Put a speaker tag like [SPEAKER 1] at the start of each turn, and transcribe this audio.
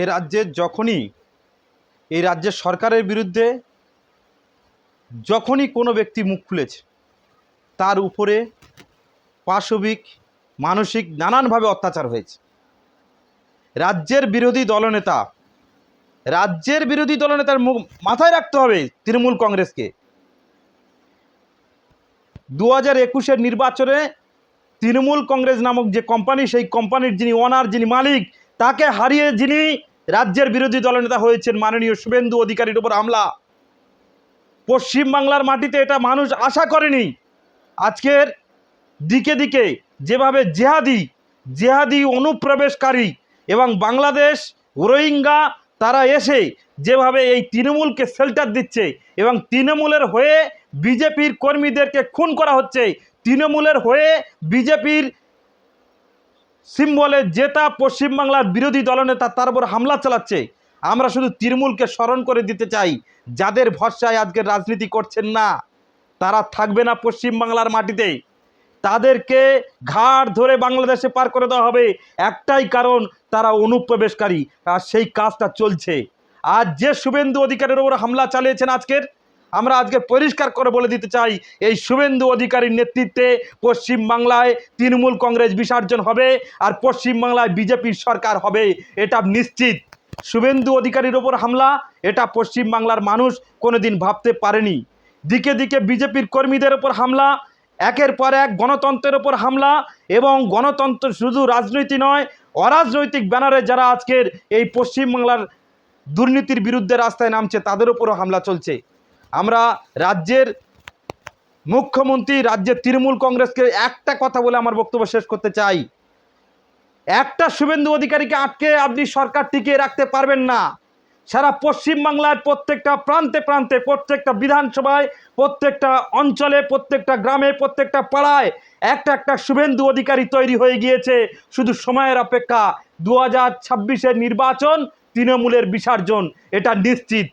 [SPEAKER 1] এ রাজ্যে যখনই এই রাজ্যের সরকারের বিরুদ্ধে যখনই কোনো ব্যক্তি মুখ খুলেছে, তার উপরে পাশবিক মানসিক নানানভাবে অত্যাচার হয়েছে। রাজ্যের বিরোধী দলনেতা, রাজ্যের বিরোধী দলনেতার মুখ মাথায় রাখতে হবে তৃণমূল কংগ্রেসকে। দু হাজার একুশের নির্বাচনে তৃণমূল কংগ্রেস নামক যে কোম্পানি সেই কোম্পানির যিনি ওনার যিনি মালিক, তাকে হারিয়ে যিনি রাজ্যের বিরোধী দলনেতা হয়েছেন মাননীয় শুভেন্দু অধিকারীর উপর হামলা। পশ্চিমবাংলার মাটিতে এটা মানুষ আশা করেনি। আজকের দিকে দিকে যেভাবে জেহাদি জেহাদি অনুপ্রবেশকারী এবং বাংলাদেশ, রোহিঙ্গা, তারা এসে যেভাবে এই তৃণমূলকে শেল্টার দিচ্ছে এবং তৃণমূলের হয়ে বিজেপির কর্মীদেরকে খুন করা হচ্ছে, তৃণমূলের হয়ে বিজেপির সিম্বলে জেতা পশ্চিমবাংলার বিরোধী দলনেতা তার উপর হামলা চালাচ্ছে। আমরা শুধু তৃণমূলকে স্মরণ করে দিতে চাই, যাদের ভরসায় আজকের রাজনীতি করছেন না। তারা থাকবে না পশ্চিমবাংলার মাটিতে। তাদেরকে ঘাড় ধরে বাংলাদেশে পার করে দেওয়া হবে। একটাই কারণ, তারা অনুপ্রবেশকারী। আর সেই কাজটা চলছে। আর যে শুভেন্দু অধিকারের ওপর হামলা চালিয়েছেন আজকের আমরা আজকে পরিষ্কার করে বলে দিতে চাই, এই শুভেন্দু অধিকারীর নেতৃত্বে পশ্চিমবাংলায় তৃণমূল কংগ্রেস বিসর্জন হবে আর পশ্চিমবাংলায় বিজেপির সরকার হবে, এটা নিশ্চিত। শুভেন্দু অধিকারীর ওপর হামলা, এটা পশ্চিমবাংলার মানুষ কোনোদিন ভাবতে পারেনি। দিকে দিকে বিজেপির কর্মীদের ওপর হামলা, একের পর এক গণতন্ত্রের ওপর হামলা এবং গণতন্ত্র শুধু রাজনীতি নয়, অরাজনৈতিক ব্যানারে যারা আজকের এই পশ্চিমবাংলার দুর্নীতির বিরুদ্ধে রাস্তায় নামছে, তাদের উপরও হামলা চলছে। আমরা রাজ্যের মুখ্যমন্ত্রী, রাজ্যের তৃণমূল কংগ্রেসকে একটা কথা বলে আমার বক্তব্য শেষ করতে চাই। একটা শুভেন্দু অধিকারীকে আটকে আপনি সরকার টিকিয়ে রাখতে পারবেন না। সারা পশ্চিমবাংলার প্রত্যেকটা প্রান্তে প্রান্তে, প্রত্যেকটা বিধানসভায়, প্রত্যেকটা অঞ্চলে, প্রত্যেকটা গ্রামে, প্রত্যেকটা পাড়ায় একটা একটা শুভেন্দু অধিকারী তৈরি হয়ে গিয়েছে। শুধু সময়ের অপেক্ষা। দু হাজার নির্বাচন তৃণমূলের বিসর্জন। এটা নিশ্চিত।